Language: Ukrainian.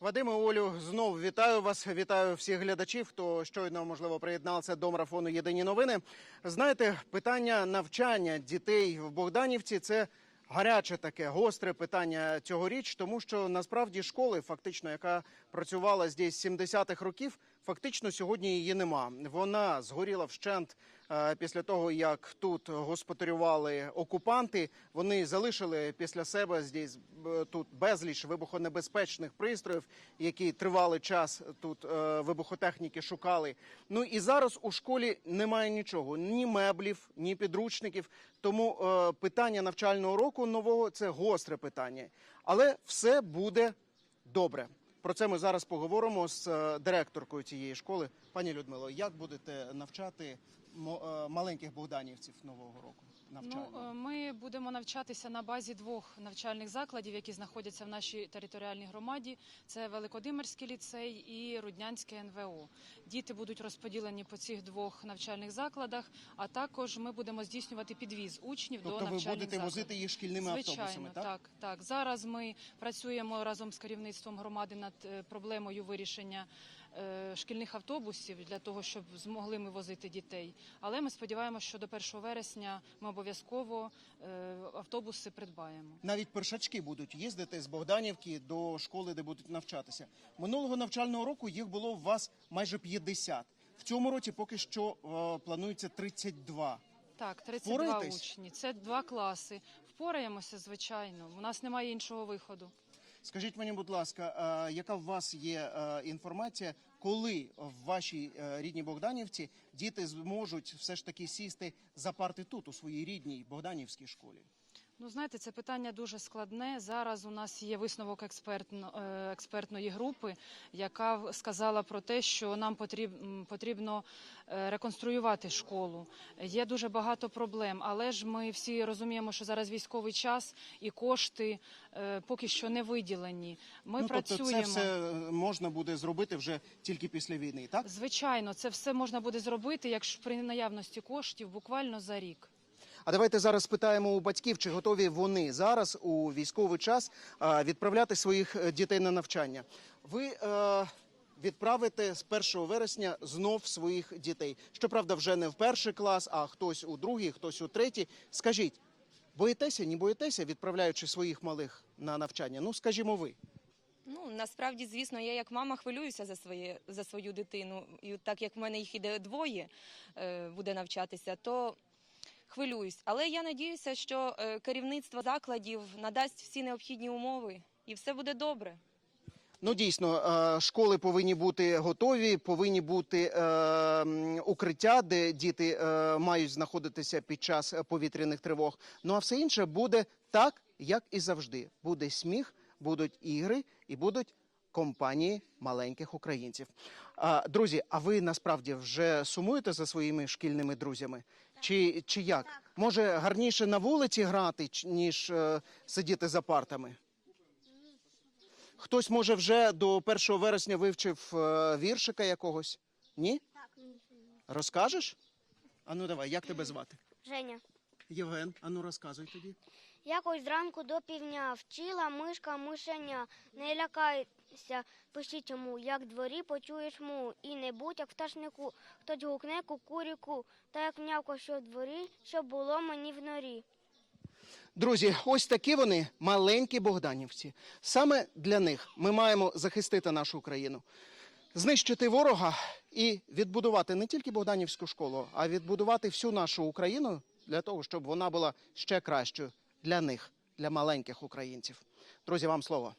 Вадиме Олю, знов вітаю вас. Вітаю всіх глядачів, хто щойно можливо приєднався до марафону Єдині новини. Знаєте, питання навчання дітей в Богданівці це гаряче таке гостре питання цьогоріч, тому що насправді школи, фактично, яка працювала здесь з 70-х років, фактично сьогодні її нема. Вона згоріла вщент е, після того, як тут господарювали окупанти. Вони залишили після себе здесь е, тут безліч вибухонебезпечних пристроїв, які тривалий час тут е, вибухотехніки шукали. Ну і зараз у школі немає нічого: ні меблів, ні підручників. Тому питання навчального року нового це гостре питання, але все буде добре. Про це ми зараз поговоримо з е, директоркою цієї школи. Пані Людмило, як будете навчати е, маленьких богданівців нового року? Ну, е, ми будемо навчатися на базі двох навчальних закладів, які знаходяться в нашій територіальній громаді. Це Великодимирський ліцей і Руднянське НВО. Діти будуть розподілені по цих двох навчальних закладах. А також ми будемо здійснювати підвіз учнів тобто до ви будете закладів. возити їх шкільними Звичайно, автобусами, так? так, так. Зараз ми працюємо разом з керівництвом громади над е, проблемою вирішення шкільних автобусів для того, щоб змогли ми возити дітей. Але ми сподіваємося, що до 1 вересня ми обов'язково е, автобуси придбаємо. Навіть першачки будуть їздити з Богданівки до школи, де будуть навчатися. Минулого навчального року їх було у вас майже 50. В цьому році поки що е, планується 32. Так, 32 Впораєтесь? учні. Це два класи. Впораємося, звичайно. У нас немає іншого виходу. Скажіть мені, будь ласка, е, яка у вас є е, інформація, коли в вашій е, рідній Богданівці діти зможуть все ж таки сісти за парти тут, у своїй рідній Богданівській школі? Ну, знаєте, це питання дуже складне. Зараз у нас є висновок експертно, е, експертної групи, яка сказала про те, що нам потріб, потрібно е, реконструювати школу. Є дуже багато проблем, але ж ми всі розуміємо, що зараз військовий час і кошти е, поки що не виділені. Ми ну, тобто працюємо. це все можна буде зробити вже тільки після війни, так? Звичайно, це все можна буде зробити, якщо при наявності коштів буквально за рік. А давайте зараз спитаємо у батьків, чи готові вони зараз у військовий час відправляти своїх е, дітей на навчання. Ви е, відправите з 1 вересня знов своїх дітей. Щоправда, вже не в перший клас, а хтось у другий, хтось у третій. Скажіть, боїтеся, не боїтеся, відправляючи своїх малих на навчання? Ну, скажімо, ви. Ну насправді, звісно, я як мама хвилююся за своє за свою дитину. І так як в мене їх іде двоє, е, буде навчатися, то хвилююсь. Але я надіюся, що е, керівництво закладів надасть всі необхідні умови, і все буде добре. Ну дійсно, е, школи повинні бути готові, повинні бути е, укриття, де діти мають знаходитися під час повітряних тривог. Ну а все інше буде так, як і завжди. Буде сміх, будуть ігри і будуть компанії маленьких українців. Друзі, а ви насправді вже сумуєте за своїми шкільними друзями? Чи, чи як? Може гарніше на вулиці грати, ніж е, сидіти за партами? Хтось, може, вже до 1 вересня вивчив е, віршика якогось? Ні? Так, Розкажеш? А ну давай, як тебе звати? Женя. Євген, а ну розказуй тоді. Якось зранку до півдня вчила мишка мишеня. Не лякайся, пишіть йому, як дворі почуєш му. І не будь як пташнику, хтось гукне кукуріку, та як м'явко, що в дворі, щоб було мені в норі. Друзі, ось такі вони маленькі богданівці. Саме для них ми маємо захистити нашу Україну, знищити ворога і відбудувати не тільки Богданівську школу, а відбудувати всю нашу Україну для того, щоб вона була ще кращою для них, для маленьких українців. Друзі, вам слово.